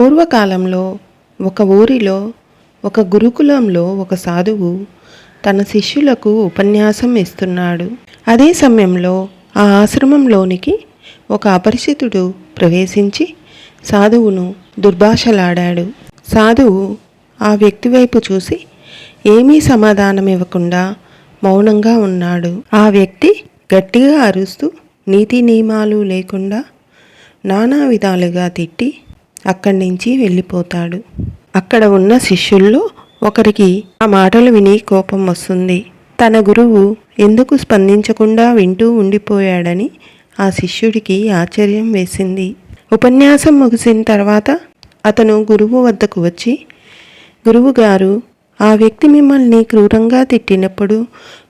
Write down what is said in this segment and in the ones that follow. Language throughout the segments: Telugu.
పూర్వకాలంలో ఒక ఊరిలో ఒక గురుకులంలో ఒక సాధువు తన శిష్యులకు ఉపన్యాసం ఇస్తున్నాడు. అదే సమయంలో ఆ ఆశ్రమంలోనికి ఒక అపరిచితుడు ప్రవేశించి సాధువును దుర్భాషలాడాడు. సాధువు ఆ వ్యక్తి వైపు చూసి ఏమీ సమాధానం ఇవ్వకుండా మౌనంగా ఉన్నాడు. ఆ వ్యక్తి గట్టిగా అరుస్తూ నీతి నియమాలు లేకుండా నానా విధాలుగా తిట్టి అక్కడి నుంచి వెళ్ళిపోతాడు. అక్కడ ఉన్న శిష్యుల్లో ఒకరికి ఆ మాటలు విని కోపం వస్తుంది. తన గురువు ఎందుకు స్పందించకుండా వింటూ ఉండిపోయాడని ఆ శిష్యుడికి ఆశ్చర్యం వేసింది. ఉపన్యాసం ముగిసిన తర్వాత అతను గురువు వద్దకు వచ్చి గురువుగారు ఆ వ్యక్తి మిమ్మల్ని క్రూరంగా తిట్టినప్పుడు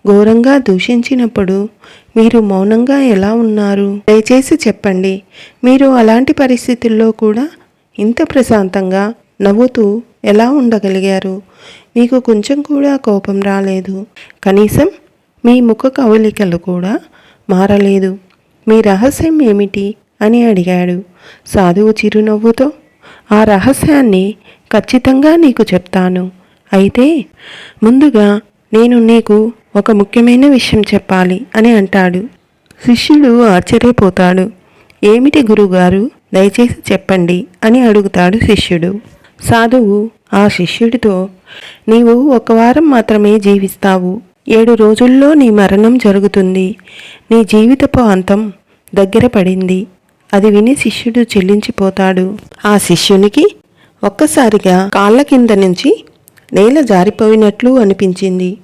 ఘోరంగా దూషించినప్పుడు మీరు మౌనంగా ఎలా ఉన్నారు? దయచేసి చెప్పండి. మీరు అలాంటి పరిస్థితుల్లో కూడా ఇంత ప్రశాంతంగా నవ్వుతూ ఎలా ఉండగలిగారు? మీకు కొంచెం కూడా కోపం రాలేదు. కనీసం మీ ముఖ కవలికలు కూడా మారలేదు. మీ రహస్యం ఏమిటి? అని అడిగాడు సాధువు చిరునవ్వుతో. ఆ రహస్యాన్ని ఖచ్చితంగా నీకు చెప్తాను. అయితే ముందుగా నేను నీకు ఒక ముఖ్యమైన విషయం చెప్పాలి అని అంటాడు. శిష్యుడు ఆశ్చర్యపోతాడు. ఏమిటి గురుగారు? దయచేసి చెప్పండి అని అడుగుతాడు శిష్యుడు. సాధువు ఆ శిష్యుడితో నీవు ఒక వారం మాత్రమే జీవిస్తావు. ఏడు రోజుల్లో నీ మరణం జరుగుతుంది. నీ జీవితపు అంతం దగ్గర పడింది అది విని శిష్యుడు చెల్లించిపోతాడు. ఆ శిష్యునికి ఒక్కసారిగా కాళ్ళ కింద నుంచి నేల జారిపోయినట్లు అనిపించింది.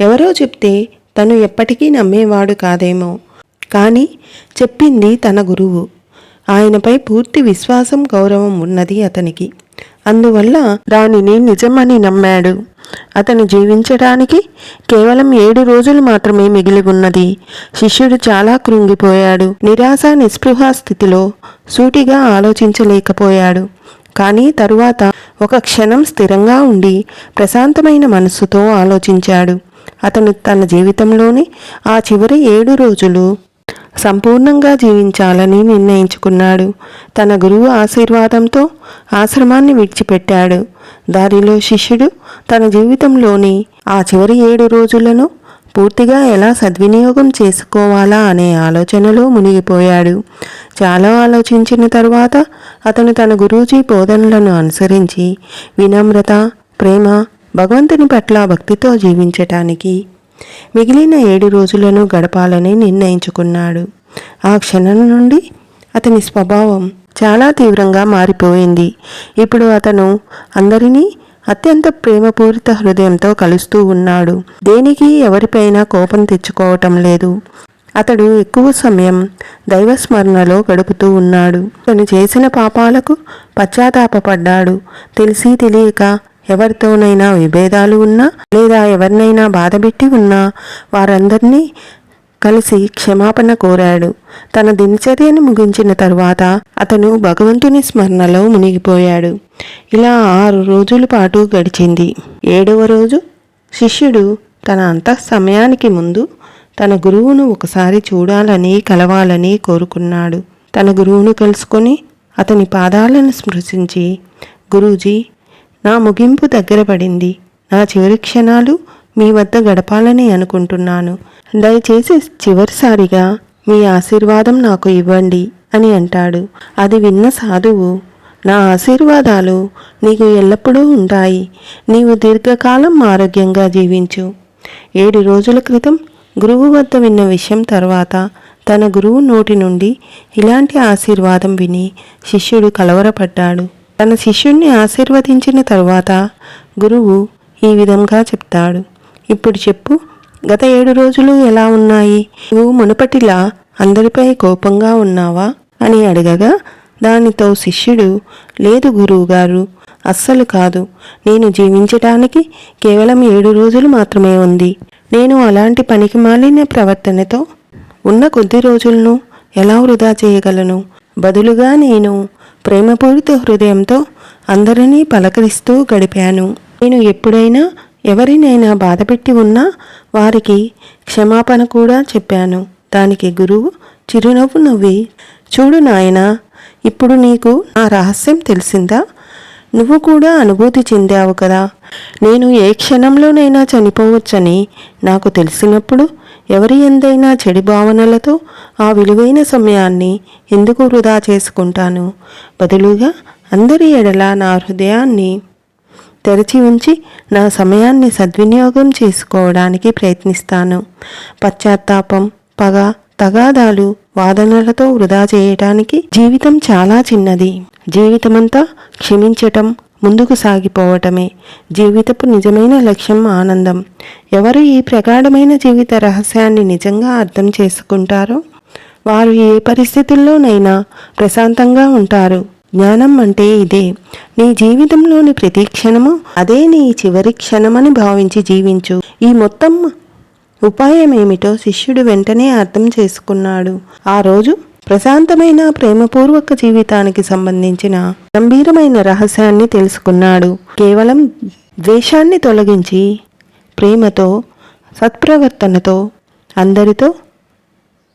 ఎవరో చెప్తే తను ఎప్పటికీ నమ్మేవాడు కాదేమో. కానీ చెప్పింది తన గురువు. ఆయనపై పూర్తి విశ్వాసం గౌరవం ఉన్నది అతనికి. అందువల్ల దానిని నిజమని నమ్మాడు. అతను జీవించడానికి కేవలం ఏడు రోజులు మాత్రమే మిగిలి ఉన్నది శిష్యుడు చాలా కృంగిపోయాడు. నిరాశ నిస్పృహ స్థితిలో సూటిగా ఆలోచించలేకపోయాడు. కానీ తరువాత ఒక క్షణం స్థిరంగా ఉండి ప్రశాంతమైన మనస్సుతో ఆలోచించాడు. అతను తన జీవితంలోని ఆ చివరి ఏడు రోజులు సంపూర్ణంగా జీవించాలని నిర్ణయించుకున్నాడు. తన గురువు ఆశీర్వాదంతో ఆశ్రమాన్ని విడిచిపెట్టాడు. దారిలో శిష్యుడు తన జీవితంలోని ఆ చివరి ఏడు రోజులను పూర్తిగా ఎలా సద్వినియోగం చేసుకోవాలా అనే ఆలోచనలో మునిగిపోయాడు. చాలా ఆలోచించిన తరువాత అతను తన గురూజీ బోధనలను అనుసరించి వినమ్రత ప్రేమ భగవంతుని పట్ల భక్తితో జీవించటానికి మిగిలిన ఏడు రోజులను గడపాలని నిర్ణయించుకున్నాడు. ఆ క్షణం నుండి అతని స్వభావం చాలా తీవ్రంగా మారిపోయింది. ఇప్పుడు అతను అందరినీ అత్యంత ప్రేమపూరిత హృదయంతో కలుస్తూ ఉన్నాడు. దేనికి ఎవరిపైనా కోపం తెచ్చుకోవటం లేదు. అతడు ఎక్కువ సమయం దైవస్మరణలో గడుపుతూ ఉన్నాడు. తను చేసిన పాపాలకు పశ్చాత్తాపడ్డాడు తెలిసి తెలియక ఎవరితోనైనా విభేదాలు ఉన్నా లేదా ఎవరినైనా బాధపెట్టి ఉన్నా వారందరినీ కలిసి క్షమాపణ కోరాడు. తన దినచర్యను ముగించిన తరువాత అతను భగవంతుని స్మరణలో మునిగిపోయాడు. ఇలా ఆరు రోజుల పాటు గడిచింది. ఏడవ రోజు శిష్యుడు తన అంత సమయానికి ముందు తన గురువును ఒకసారి చూడాలని కలవాలని కోరుకున్నాడు. తన గురువును కలుసుకొని అతని పాదాలను స్పృశించి గురూజీ నా ముగింపు దగ్గర పడింది. నా చివరి క్షణాలు మీ వద్ద గడపాలని అనుకుంటున్నాను. దయచేసి చివరిసారిగా మీ ఆశీర్వాదం నాకు ఇవ్వండి అని అంటాడు. అది విన్న సాధువు నా ఆశీర్వాదాలు నీకు ఎల్లప్పుడూ ఉంటాయి. నీవు దీర్ఘకాలం ఆరోగ్యంగా జీవించు. ఏడు రోజుల క్రితం గురువు వద్ద విన్న విషయం తర్వాత తన గురువు నోటి నుండి ఇలాంటి ఆశీర్వాదం విని శిష్యుడు కలవరపడ్డాడు. తన శిష్యుణ్ణి ఆశీర్వదించిన తరువాత గురువు ఈ విధంగా చెప్తాడు. ఇప్పుడు చెప్పు గత ఏడు రోజులు ఎలా ఉన్నాయి? నువ్వు మునుపటిలా అందరిపై కోపంగా ఉన్నావా? అని అడగగా దానితో శిష్యుడు లేదు గురువుగారు అస్సలు కాదు. నేను జీవించటానికి కేవలం ఏడు రోజులు మాత్రమే ఉంది. నేను అలాంటి పనికి మాలిన ప్రవర్తనతో ఉన్న కొద్ది రోజులను ఎలా వృధా చేయగలను? బదులుగా నేను ప్రేమపూరిత హృదయంతో అందరినీ పలకరిస్తూ గడిపాను. నేను ఎప్పుడైనా ఎవరినైనా బాధపెట్టి ఉన్నా వారికి క్షమాపణ కూడా చెప్పాను. దానికి గురువు చిరునవ్వు నవ్వి చూడు నాయనా ఇప్పుడు నీకు నా రహస్యం తెలిసిందా? నువ్వు కూడా అనుభూతి చెందావు కదా. నేను ఏ క్షణంలోనైనా చనిపోవచ్చని నాకు తెలిసినప్పుడు ఎవరి ఎందైనా చెడు భావనలతో ఆ విలువైన సమయాన్ని ఎందుకు వృధా చేసుకుంటాను? బదులుగా అందరి ఎడల నా హృదయాన్ని తెరచి ఉంచి నా సమయాన్ని సద్వినియోగం చేసుకోవడానికి ప్రయత్నిస్తాను. పశ్చాత్తాపం పగ తగాదాలు వాదనలతో వృధా చేయటానికి జీవితం చాలా చిన్నది. జీవితమంతా క్షమించటం ముందుకు సాగిపోవటమే. జీవితపు నిజమైన లక్ష్యం ఆనందం. ఎవరు ఈ ప్రగాఢమైన జీవిత రహస్యాన్ని నిజంగా అర్థం చేసుకుంటారో? వారు ఏ పరిస్థితుల్లోనైనా ప్రశాంతంగా ఉంటారు. జ్ఞానం అంటే ఇదే. నీ జీవితంలోని ప్రతి క్షణము అదే నీ చివరి క్షణమని భావించి జీవించు. ఈ మొత్తం ఉపాయం ఏమిటో శిష్యుడు వెంటనే అర్థం చేసుకున్నాడు. ఆ రోజు ప్రశాంతమైన ప్రేమపూర్వక జీవితానికి సంబంధించిన గంభీరమైన రహస్యాన్ని తెలుసుకున్నాడు. కేవలం ద్వేషాన్ని తొలగించి ప్రేమతో సత్ప్రవర్తనతో అందరితో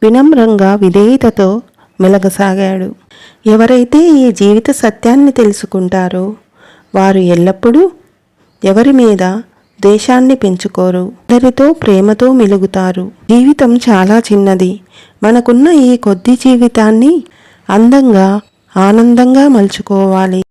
వినమ్రంగా విధేయతతో మెలగసాగాడు. ఎవరైతే ఈ జీవిత సత్యాన్ని తెలుసుకుంటారో వారు ఎల్లప్పుడూ ఎవరి మీద దేశాన్ని పెంచుకోరు. అందరితో ప్రేమతో మెలుగుతారు. జీవితం చాలా చిన్నది. మనకున్న ఈ కొద్ది జీవితాన్ని అందంగా ఆనందంగా మలుచుకోవాలి.